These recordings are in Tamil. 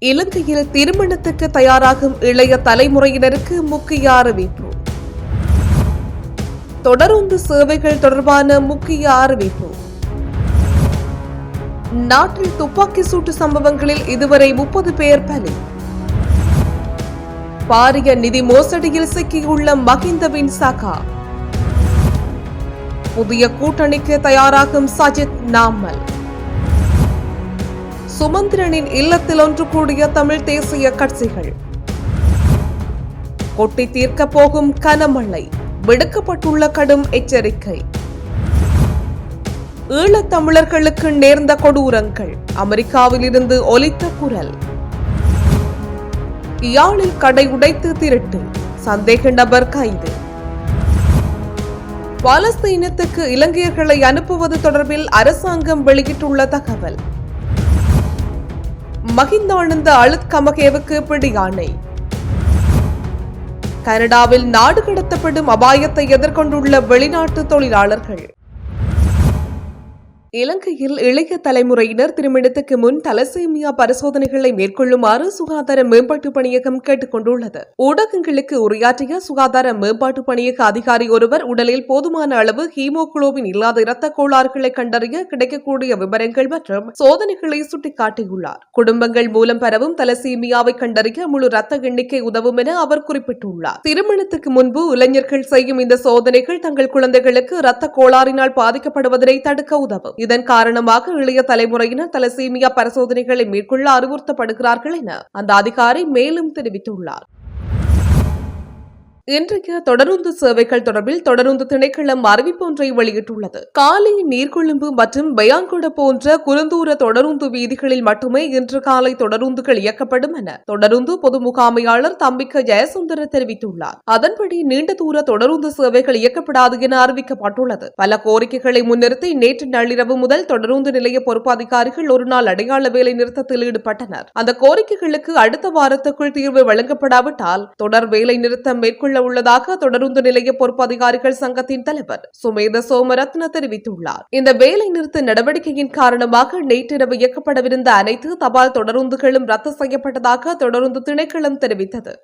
இலங்கையில் திருமணத்துக்கு தயாராகும் இளைய தலைமுறையினருக்கு முக்கிய அறிவிப்பு. தொடருந்து சேவைகள் தொடர்பான முக்கிய அறிவிப்பு. நாட்டில் துப்பாக்கி சூட்டு சம்பவங்களில் இதுவரை முப்பது பேர் பலி. பாரிய நிதி மோசடியில் சிக்கியுள்ள மகிந்தவின் சகா. புதிய கூட்டணிக்கு தயாராகும் சஜித் நாமல். சுமந்திரனின் இல்லத்தில் ஒன்று கூடிய தமிழ் தேசிய கட்சிகள். கொட்டி தீர்க்க போகும் கனமழை விடுக்கப்பட்டுள்ள கடும் எச்சரிக்கை. ஈழத் தமிழர்களுக்கு நேர்ந்த கொடூரங்கள் அமெரிக்காவில் இருந்து ஒலித்த குரல். யாழில் கடை உடைத்து திருட்டு சந்தேக நபர் கைது. பாலஸ்தீனத்துக்கு இலங்கையர்களை அனுப்புவது தொடர்பில் அரசாங்கம் வெளியிட்டுள்ள தகவல். மகிந்தானந்த அழுத் கமகேவுக்கு பிடியாணை. கனடாவில் நாடு கடத்தப்படும் அபாயத்தை எதிர்கொண்டுள்ள வெளிநாட்டு தொழிலாளர்கள். இலங்கையில் இளைய தலைமுறையினர் திருமணத்துக்கு முன் தலசேமியா பரிசோதனைகளை மேற்கொள்ளுமாறு சுகாதார மேம்பாட்டு பணியகம் கேட்டுக் கொண்டுள்ளது ஊடகங்களுக்கு உரையாற்றிய சுகாதார மேம்பாட்டு பணியக அதிகாரி ஒருவர் உடலில் போதுமான அளவு ஹீமோகுளோபின் இல்லாத இரத்த கோளாறுகளை கண்டறிய கிடைக்கக்கூடிய விவரங்கள் மற்றும் சோதனைகளை சுட்டிக்காட்டியுள்ளார். குடும்பங்கள் மூலம் பரவும் தலசீமியாவை கண்டறிய முழு இரத்த எண்ணிக்கை உதவும் என அவர் குறிப்பிட்டுள்ளார். திருமணத்துக்கு முன்பு இளைஞர்கள் செய்யும் இந்த சோதனைகள் தங்கள் குழந்தைகளுக்கு இரத்த கோளாறினால் பாதிக்கப்படுவதனை தடுக்க உதவும். இதன் காரணமாக இளைய தலைமுறையினர் தலசீமியா பரிசோதனைகளை மேற்கொள்ள அறிவுறுத்தப்படுகிறார்கள் என அந்த அதிகாரி மேலும் தெரிவித்துள்ளார். இன்றைய தொடருந்து சேவைகள் தொடர்பில் தொடருந்து திணைக்களம் அறிவிப்பு ஒன்றை வெளியிட்டுள்ளது. காலை நீர்கொழும்பு மற்றும் பயாங்கொட போன்ற குறுந்தூர தொடருந்து வீதிகளில் மட்டுமே இன்று காலை தொடருந்துகள் இயக்கப்படும் என தொடருந்து பொது முகாமையாளர் தம்பிக்க ஜெயசுந்தர தெரிவித்துள்ளார். அதன்படி நீண்ட தூர தொடருந்து சேவைகள் இயக்கப்படாது என அறிவிக்கப்பட்டுள்ளது. பல கோரிக்கைகளை முன்னிறுத்தி நேற்று நள்ளிரவு முதல் தொடருந்து நிலைய பொறுப்பு அதிகாரிகள் ஒருநாள் அடையாள வேலை நிறுத்தத்தில் ஈடுபட்டனர். அந்த கோரிக்கைகளுக்கு அடுத்த வாரத்துக்குள் தீர்வு வழங்கப்படாவிட்டால் தொடர் வேலை நிறுத்தம் மேற்கொள்ள உள்ளதாக தொடருந்து நிலைய பொறுப்பு அதிகாரிகள் சங்கத்தின் தலைவர் சுமேத சோமரத்ன தெரிவித்துள்ளார். இந்த வேலை நிறுத்த நடவடிக்கையின் காரணமாக நேற்றிரவு இயக்கப்படவிருந்த அனைத்து தபால் தொடருந்துகளும் ரத்து செய்யப்பட்டதாக தொடருந்து திணைக்களம் தெரிவித்தது.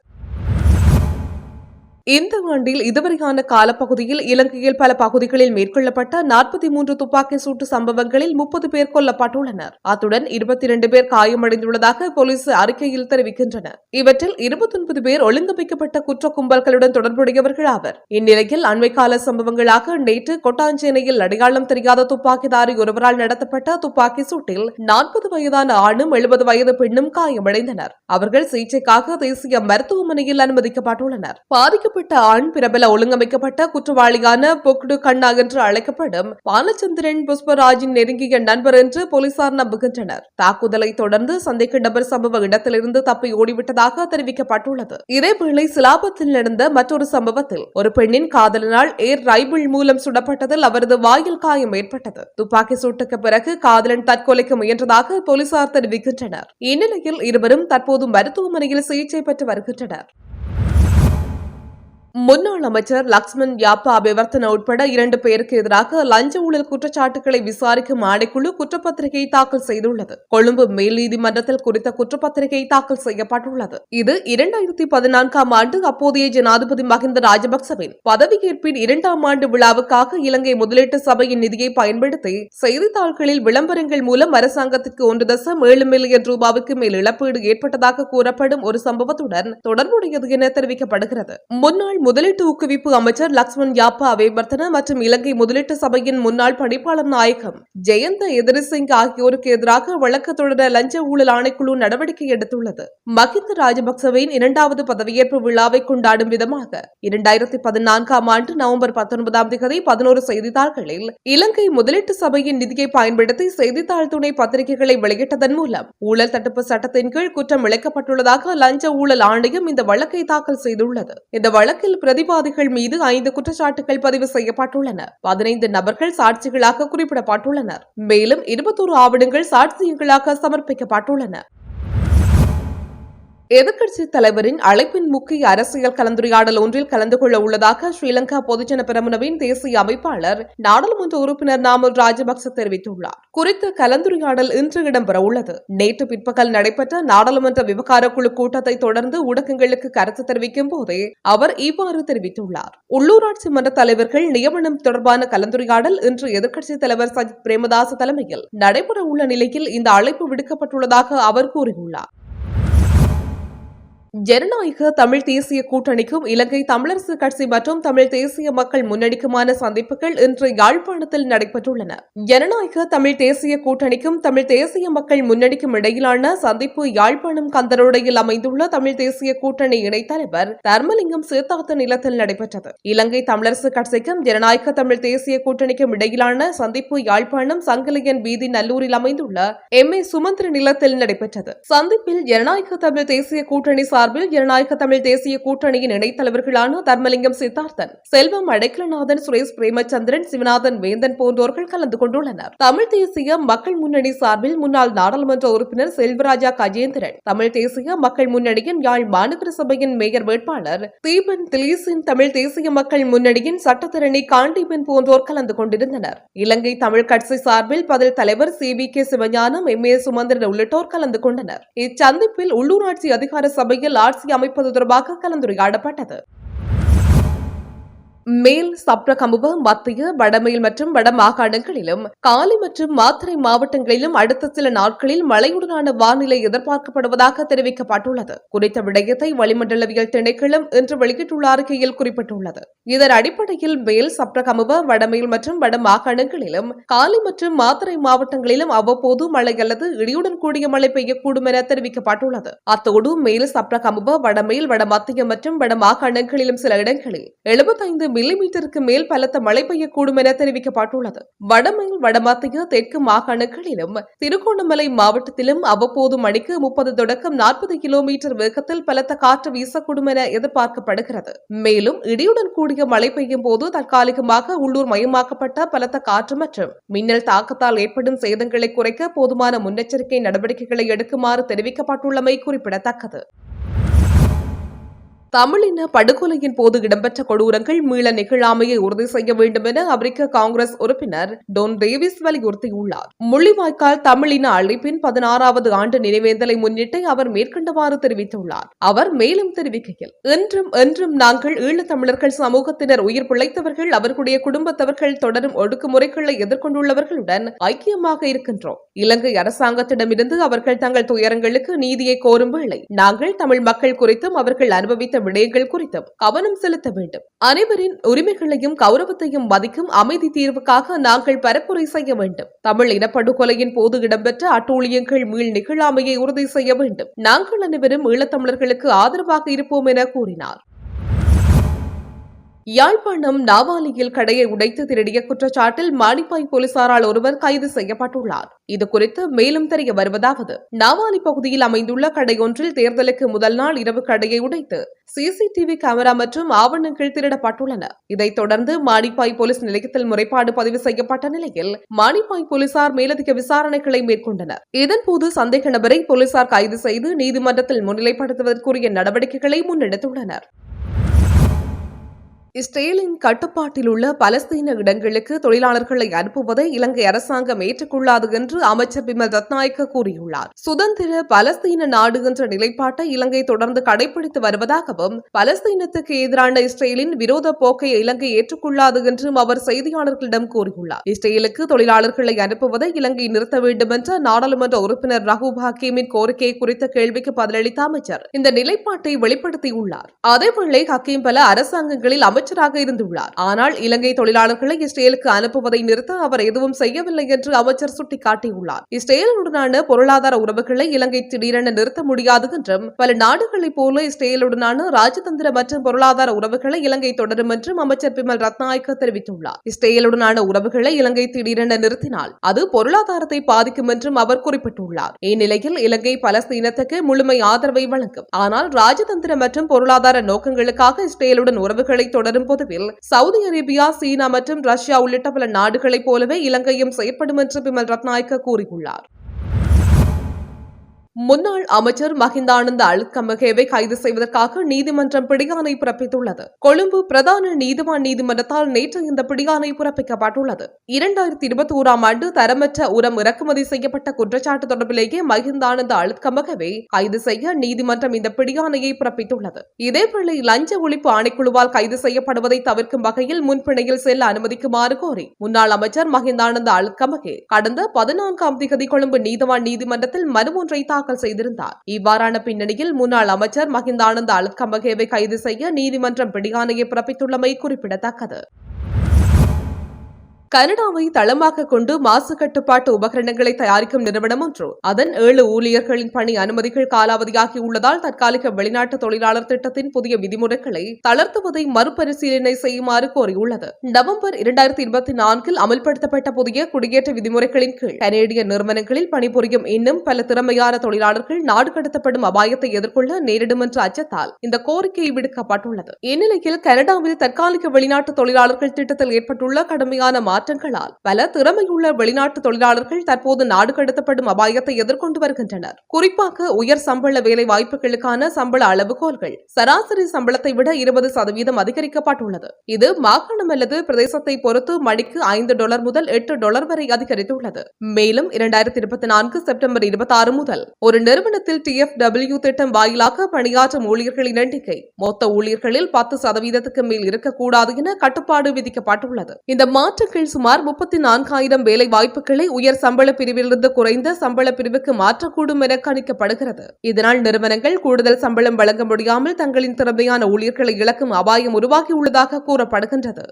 இந்த ஆண்டில் இதுவரையான காலப்பகுதியில் இலங்கையில் பல பகுதிகளில் மேற்கொள்ளப்பட்ட நாற்பத்தி மூன்று துப்பாக்கி சூட்டு சம்பவங்களில் முப்பது பேர் கொல்லப்பட்டுள்ளனர். அத்துடன் இருபத்தி இரண்டு பேர் காயமடைந்துள்ளதாக போலீஸ் அறிக்கையில் தெரிவிக்கின்றனர். இவற்றில் இருபத்தொன்பது பேர் ஒழுங்கமைக்கப்பட்ட குற்ற கும்பல்களுடன் தொடர்புடையவர்கள் ஆவர். இந்நிலையில் அண்மைக்கால சம்பவங்களாக நேற்று கொட்டாஞ்சேனையில் அடையாளம் தெரியாத துப்பாக்கிதாரி ஒருவரால் நடத்தப்பட்ட துப்பாக்கி சூட்டில் நாற்பது வயதான ஆணும் எழுபது வயது பெண்ணும் காயமடைந்தனர். அவர்கள் சிகிச்சைக்காக தேசிய மருத்துவமனையில் அனுமதிக்கப்பட்டுள்ளனர். பாதிக்க பாதிக்கப்பட்ட ஆண் பிரபல ஒழுங்கமைக்கப்பட்ட குற்றவாளியான பொக்டு கண்ணா என்று அழைக்கப்படும் பாலச்சந்திரன் புஷ்பராஜின் நெருங்கிய நண்பர் என்று போலீசார் நம்புகின்றனர். தாக்குதலை தொடர்ந்து சந்தேக நபர் சம்பவ இடத்திலிருந்து தப்பி ஓடிவிட்டதாக தெரிவிக்கப்பட்டுள்ளது. இதேவேளை சிலாபத்தில் நடந்த மற்றொரு சம்பவத்தில் ஒரு பெண்ணின் காதலனால் ஏர் ரைபிள் மூலம் சுடப்பட்டதில் அவரது வாயில் காயம் ஏற்பட்டது. துப்பாக்கி சூட்டுக்கு பிறகு காதலன் தற்கொலைக்கு முயன்றதாக போலீசார் தெரிவிக்கின்றனர். இந்நிலையில் இருவரும் தற்போது மருத்துவமனையில் சிகிச்சை பெற்று வருகின்றனர். முன்னாள் அமைச்சர் லக்ஷ்மண் யாப்பா அபிவர்த்தன உட்பட இரண்டு பேருக்கு எதிராக லஞ்ச ஊழல் குற்றச்சாட்டுகளை விசாரிக்கும் ஆணைக்குழு குற்றப்பத்திரிகை தாக்கல் செய்துள்ளது. கொழும்பு மேல் நீதிமன்றத்தில் குறித்த குற்றப்பத்திரிகை தாக்கல் செய்யப்பட்டுள்ளது. இது இரண்டாயிரத்தி பதினான்காம் ஆண்டு அப்போதைய ஜனாதிபதி மஹிந்த ராஜபக்சவின் பதவியேற்பின் இரண்டாம் ஆண்டு விழாவுக்காக இலங்கை முதலீட்டு சபையின் நிதியை பயன்படுத்தி செய்தித்தாள்களில் விளம்பரங்கள் மூலம் அரசாங்கத்திற்கு ஒன்று தசம் ஏழு மில்லியன் ரூபாவுக்கு மேல் இழப்பீடு ஏற்பட்டதாக கூறப்படும் ஒரு சம்பவத்துடன் தொடர்புடையது என தெரிவிக்கப்படுகிறது. முன்னாள் முதலீட்டு ஊக்குவிப்பு அமைச்சர் லக்ஷ்மண் யாப்பா அவேவர்த்தன மற்றும் இலங்கை முதலீட்டு சபையின் முன்னாள் பணிப்பாளர் நாயகம் ஜெயந்த எதிரிசிங் ஆகியோருக்கு எதிராக வழக்கு தொடர லஞ்ச ஊழல் ஆணைக்குழு நடவடிக்கை எடுத்துள்ளது. மஹிந்த ராஜபக்சவின் இரண்டாவது பதவியேற்பு விழாவை கொண்டாடும் விதமாக இரண்டாயிரத்தி பதினான்காம் ஆண்டு நவம்பர் பத்தொன்பதாம் தேதி பதினோரு செய்தித்தாள்களில் இலங்கை முதலீட்டு சபையின் நிதியை பயன்படுத்தி செய்தித்தாள் துணை பத்திரிகைகளை வெளியிட்டதன் மூலம் ஊழல் தடுப்பு சட்டத்தின் கீழ் குற்றம் இழைக்கப்பட்டுள்ளதாக லஞ்ச ஊழல் ஆணையம் இந்த வழக்கை தாக்கல் செய்துள்ளது. இந்த வழக்கில் பிரதிவாதிகள் மீது ஐந்து குற்றச்சாட்டுகள் பதிவு செய்யப்பட்டுள்ளன. பதினைந்து நபர்கள் சாட்சிகளாக குறிப்பிடப்பட்டுள்ளனர். மேலும் இருபத்தோரு ஆவணங்கள் சாட்சியங்களாக சமர்ப்பிக்கப்பட்டுள்ளன. எதிர்கட்சி தலைவரின் அழைப்பின் முக்கிய அரசியல் கலந்துரையாடல் ஒன்றில் கலந்து கொள்ள உள்ளதாக ஸ்ரீலங்கா பொதுஜன பெரமுனவின் தேசிய அமைப்பாளர் நாடாளுமன்ற உறுப்பினர் நாமல் ராஜபக்ச தெரிவித்துள்ளார். குறித்த கலந்துரையாடல் இன்று இடம்பெற உள்ளது. நேற்று பிற்பகல் நடைபெற்ற நாடாளுமன்ற விவகார குழு கூட்டத்தை தொடர்ந்து ஊடகங்களுக்கு கருத்து தெரிவிக்கும் போதே அவர் இவ்வாறு தெரிவித்துள்ளார். உள்ளூராட்சி மன்ற தலைவர்கள் நியமனம் தொடர்பான கலந்துரையாடல் இன்று எதிர்க்கட்சித் தலைவர் சஜித் பிரேமதாச தலைமையில் நடைபெற உள்ள நிலையில் இந்த அழைப்பு விடுக்கப்பட்டுள்ளதாக அவர் கூறியுள்ளார். ஜனநாயக தமிழ் தேசிய கூட்டணிக்கும் இலங்கை தமிழரசு கட்சி மற்றும் தமிழ் தேசிய மக்கள் முன்னணிக்குமான சந்திப்புகள் இன்று யாழ்ப்பாணத்தில் நடைபெற்றுள்ளன. ஜனநாயக தமிழ் தேசிய கூட்டணிக்கும் தமிழ் தேசிய மக்கள் முன்னணிக்கும் இடையிலான சந்திப்பு யாழ்ப்பாணம் கந்தரோடையில் அமைந்துள்ள தமிழ் தேசிய கூட்டணி இணைத் தலைவர் தர்மலிங்கம் சீர்தாத்த நிலத்தில் நடைபெற்றது. இலங்கை தமிழரசு கட்சிக்கும் ஜனநாயக தமிழ் தேசிய கூட்டணிக்கும் இடையிலான சந்திப்பு யாழ்ப்பாணம் சங்கலியன் வீதி நல்லூரில் அமைந்துள்ள எம் ஏ சுமந்திர நிலத்தில் நடைபெற்றது. சந்திப்பில் ஜனநாயக தமிழ் தேசிய கூட்டணி சார்பில் ஜனநாயக தமிழ் தேசிய கூட்டணியின் இணைத் தலைவர்களான தர்மலிங்கம் சித்தார்த்தன் செல்வம் அடைக்கலநாதன் சுரேஷ் பிரேமச்சந்திரன் சிவநாதன் வேந்தன் போன்றோர்கள் கலந்து கொண்டுள்ளனர். தமிழ் தேசிய மக்கள் முன்னணி சார்பில் முன்னாள் நாடாளுமன்ற உறுப்பினர் செல்வராஜா கஜேந்திரன் தமிழ் தேசிய மக்கள் முன்னணியின் யாழ் மாநகர சபையின் மேயர் வேட்பாளர் தீபன் திலீசின் தமிழ் தேசிய மக்கள் முன்னணியின் சட்டத்தரணி காண்டிபன் போன்றோர் கலந்து கொண்டிருந்தனர். இலங்கை தமிழ் கட்சி சார்பில் பதில் தலைவர் C. V. K. Sivagnanam M. A. Sumanthiran உள்ளிட்டோர் கலந்து கொண்டனர். இச்சந்திப்பில் உள்ளூராட்சி அதிகார சபையில் ஆட்சி அமைப்பது தொடர்பாக கலந்துரையாடப்பட்டது. மேல் சப்ரகமுவ மத்திய வடமேல் மற்றும் வட மாகாணங்களிலும் காலி மற்றும் மாத்தறை மாவட்டங்களிலும் அடுத்த சில நாட்களில் மழையுடனான வானிலை எதிர்பார்க்கப்படுவதாக தெரிவிக்கப்பட்டுள்ளது. குறித்த விடயத்தை வளிமண்டலவியல் திணைக்களம் இன்று வெளியிட்டுள்ள அறிக்கையில் குறிப்பிட்டுள்ளது. இதன் அடிப்படையில் மேல் சப்ரகமுவ வடமேல் மற்றும் வட மாகாணங்களிலும் காலி மற்றும் மாத்தறை மாவட்டங்களிலும் அவ்வப்போது மழை அல்லது இடியுடன் கூடிய மழை பெய்யக்கூடும் என தெரிவிக்கப்பட்டுள்ளது. அத்தோடு மேல் சப்ரகமுவ வடமேல் வட மத்திய மற்றும் வட மாகாணங்களிலும் சில இடங்களில் எழுபத்தைந்து மில்லிமீட்டருக்கு மேல் பலத்த மழை பெய்யக்கூடும் என தெரிவிக்கப்பட்டுள்ளது. வடமேல் வடமத்திய தெற்கு மாகாணங்களிலும் திருகோணமலை மாவட்டத்திலும் அவ்வப்போது மணிக்கு முப்பது தொடக்கம் நாற்பது கிலோமீட்டர் வேகத்தில் பலத்த காற்று வீசக்கூடும் என எதிர்பார்க்கப்படுகிறது. மேலும் இடியுடன் கூடிய மழை பெய்யும் போது தற்காலிகமாக உள்ளூர் மயமாக்கப்பட்ட பலத்த காற்று மற்றும் மின்னல் தாக்கத்தால் ஏற்படும் சேதங்களை குறைக்க போதுமான முன்னெச்சரிக்கை நடவடிக்கைகளை எடுக்குமாறு தெரிவிக்கப்பட்டுள்ளமை குறிப்பிடத்தக்கது. தமிழின படுகொலையின் போது இடம்பெற்ற கொடூரங்கள் மீள நிகழாமையை உறுதி செய்ய வேண்டும் என அமெரிக்க காங்கிரஸ் உறுப்பினர் டொன் டேவிஸ் வலியுறுத்தியுள்ளார். முள்ளிவாய்க்கால் தமிழின அழைப்பின் பதினாறாவது ஆண்டு நினைவேந்தலை முன்னிட்டு அவர் மேற்கண்டவாறு தெரிவித்துள்ளார். அவர் மேலும் தெரிவிக்கையில் என்றும் என்றும் நாங்கள் ஈழத்தமிழர்கள் சமூகத்தினர் உயிர் பிழைத்தவர்கள் அவர்களுடைய குடும்பத்தவர்கள் தொடரும் ஒடுக்குமுறைகளை எதிர்கொண்டுள்ளவர்களுடன் ஐக்கியமாக இருக்கின்றோம். இலங்கை அரசாங்கத்திடமிருந்து அவர்கள் தங்கள் துயரங்களுக்கு நீதியை கோரும் வேளை நாங்கள் தமிழ் மக்கள் குறித்தும் அவர்கள் அனுபவித்த விடயங்கள் குறித்தும் கவனம் செலுத்த வேண்டும். அனைவரின் உரிமைகளையும் கௌரவத்தையும் மதிக்கும் அமைதி தீர்வுக்காக நாங்கள் பரப்புரை செய்ய வேண்டும். தமிழ் இனப்படுகொலையின் போது இடம்பெற்ற அட்டூழியங்கள் மீள் நிகழாமையை உறுதி செய்ய வேண்டும். நாங்கள் அனைவரும் ஈழத்தமிழர்களுக்கு ஆதரவாக இருப்போம் என கூறினார். யாழ்ப்பாணம் நாவாலியில் கடையை உடைத்து திருடிய குற்றச்சாட்டில் மானிப்பாய் போலீசாரால் ஒருவர் கைது செய்யப்பட்டுள்ளார். இது குறித்து மேலும் தெரிய வருவதாவது நாவாலி பகுதியில் அமைந்துள்ள கடை ஒன்றில் தேர்தலுக்கு முதல் நாள் இரவு கடையை உடைத்து சிசிடிவி கேமரா மற்றும் ஆவணங்கள் திருடப்பட்டுள்ளன. இதைத் தொடர்ந்து மானிப்பாய் போலீஸ் நிலையத்தில் முறைப்பாடு பதிவு செய்யப்பட்ட நிலையில் மானிப்பாய் போலீசார் மேலதிக விசாரணைகளை மேற்கொண்டனர். இதன்போது சந்தேக நபரை போலீசார் கைது செய்து நீதிமன்றத்தில் முன்னிலைப்படுத்துவதற்குரிய நடவடிக்கைகளை முன்னெடுத்துள்ளனர். இஸ்ரேலின் கட்டுப்பாட்டில் உள்ள பலஸ்தீன இடங்களுக்கு தொழிலாளர்களை அனுப்புவதை இலங்கை அரசாங்கம் ஏற்றுக்கொள்ளாது என்று அமைச்சர் பிமல் ரத்நாயக்க கூறியுள்ளார். சுதந்திர பலஸ்தீன நாடு என்ற நிலைப்பாட்டை இலங்கை தொடர்ந்து கடைபிடித்து வருவதாகவும் பலஸ்தீனத்துக்கு எதிரான இஸ்ரேலின் விரோத போக்கை இலங்கை ஏற்றுக்கொள்ளாது என்றும் அவர் செய்தியாளர்களிடம் கூறியுள்ளார். இஸ்ரேலுக்கு தொழிலாளர்களை அனுப்புவதை இலங்கை நிறுத்த வேண்டும் என்ற நாடாளுமன்ற உறுப்பினர் ரஹூப் ஹக்கீமின் கோரிக்கை குறித்த கேள்விக்கு பதிலளித்த அமைச்சர் இந்த நிலைப்பாட்டை வெளிப்படுத்தியுள்ளார். அதேவேளை ஹக்கீம் பல அரசாங்கங்களில் அமைச்சர் அமைச்சராக இருந்துள்ளார். ஆனால் இலங்கை தொழிலாளர்களை இஸ்ரேலுக்கு அனுப்புவதை நிறுத்த அவர் எதுவும் செய்யவில்லை என்று அமைச்சர் சுட்டிக்காட்டியுள்ளார். இஸ்ரேலுடனான பொருளாதார உறவுகளை இலங்கை திடீரென நிறுத்த முடியாது என்றும் பல நாடுகளைப் போல இஸ்ரேலுடனான ராஜதந்திர மற்றும் பொருளாதார உறவுகளை இலங்கை தொடரும் என்றும் அமைச்சர் பிமல் ரத்நாயக்க தெரிவித்துள்ளார். இஸ்ரேலுடனான உறவுகளை இலங்கை திடீரென நிறுத்தினால் அது பொருளாதாரத்தை பாதிக்கும் என்றும் அவர் குறிப்பிட்டுள்ளார். இந்நிலையில் இலங்கை பலஸ்தீனத்துக்கு முழுமை ஆதரவை வழங்கும். ஆனால் ராஜதந்திர மற்றும் பொருளாதார நோக்கங்களுக்காக இஸ்ரேலுடன் உறவுகளை தொடர் தொடரும் பொதுவில் சவுதி அரேபியா சீனா மற்றும் ரஷ்யா உள்ளிட்ட பல நாடுகளைப் போலவே இலங்கையும் செயற்படும் என்று பிமல் ரத்நாயக்க கூறியுள்ளார். முன்னாள் அமைச்சர் மஹிந்தானந்த அழுக்கமகேவை கைது செய்வதற்காக நீதிமன்றம் பிடியாணை பிறப்பித்துள்ளது. கொழும்பு பிரதான நீதிவான் நீதிமன்றத்தால் நேற்று இந்த பிடியாணை பிறப்பிக்கப்பட்டுள்ளது. இரண்டாயிரத்தி இருபத்தி ஓராம் ஆண்டு தரமற்ற உரம் இறக்குமதி செய்யப்பட்ட குற்றச்சாட்டு தொடர்பிலேயே மஹிந்தானந்த அழுக்கமகவே கைது செய்ய நீதிமன்றம் இந்த பிடியாணையை பிறப்பித்துள்ளது. இதேவேளை லஞ்ச ஒழிப்பு ஆணைக்குழுவால் கைது செய்யப்படுவதை தவிர்க்கும் வகையில் முன்பிணையில் செல்ல அனுமதிக்குமாறு கோரி முன்னாள் அமைச்சர் மஹிந்தானந்த அழுக்கமகே கடந்த பதினான்காம் திகதி கொழும்பு நீதிவான் நீதிமன்றத்தில் மனு ஒன்றை தாக்கல் செய்திருந்தார். இவ்வாறான பின்னணியில் முன்னாள் அமைச்சர் மஹிந்தானந்த அழுக்கமகேவை கைது செய்ய நீதிமன்றம் பிடியாணையை பிறப்பித்துள்ளமை குறிப்பிடத்தக்கது. கனடாவை தளமாக கொண்டு மாசு கட்டுப்பாட்டு உபகரணங்களை தயாரிக்கும் நிறுவனம் ஒன்று. அதன் ஏழு ஊழியர்களின் பணி அனுமதிகள் காலாவதியாகி உள்ளதால் தற்காலிக வெளிநாட்டு தொழிலாளர் திட்டத்தின் புதிய விதிமுறைகளை தளர்த்துவதை மறுபரிசீலனை செய்யுமாறு கோரியுள்ளது. நவம்பர் இரண்டாயிரத்தி இருபத்தி நான்கில் அமல்படுத்தப்பட்ட புதிய குடியேற்ற விதிமுறைகளின் கீழ் கனேடிய நிறுவனங்களில் பணிபுரியும் இன்னும் பல திறமையான தொழிலாளர்கள் நாடு கடத்தப்படும் அபாயத்தை எதிர்கொள்ள நேரிடும் என்ற அச்சத்தால் இந்த கோரிக்கை விடுக்கப்பட்டுள்ளது. இந்நிலையில் கனடாவில் தற்காலிக வெளிநாட்டு தொழிலாளர்கள் திட்டத்தில் ஏற்பட்டுள்ள கடுமையான மாற்றங்களால் பல திறமையுள்ள வெளிநாட்டு தொழிலாளர்கள் தற்போது நாடு கடத்தப்படும் அபாயத்தை எதிர்கொண்டு வருகின்றனர். குறிப்பாக உயர் சம்பள வேலை வாய்ப்புகளுக்கான சம்பள அளவுகோல்கள் சராசரி சம்பளத்தை விட இருபது சதவீதம் அதிகரிக்கப்பட்டுள்ளது. இது மாகாணம் அல்லது பிரதேசத்தை பொறுத்து மணிக்கு ஐந்து டாலர் முதல் எட்டு டாலர் வரை அதிகரித்துள்ளது. மேலும் இரண்டாயிரத்தி இருபத்தி நான்கு செப்டம்பர் இருபத்தி ஆறு முதல் ஒரு நிறுவனத்தில் டி எஃப் டபிள்யூ திட்டம் வாயிலாக பணியாற்றும் ஊழியர்களின் எண்ணிக்கை மொத்த ஊழியர்களில் பத்து சதவீதத்துக்கு மேல் இருக்கக்கூடாது என கட்டுப்பாடு விதிக்கப்பட்டுள்ளது. இந்த மாற்றங்கள் சுமார் முப்பத்தி நான்காயிரம் வேலை வாய்ப்புகளை உயர் சம்பள பிரிவிலிருந்து குறைந்த சம்பள பிரிவுக்கு மாற்றக்கூடும் என கணிக்கப்படுகிறது. இதனால் நிறுவனங்கள் கூடுதல் சம்பளம் வழங்க முடியாமல் தங்களின் திறமையான ஊழியர்களை இழக்கும் அபாயம் உருவாகியுள்ளதாக கூறப்படுகின்றது.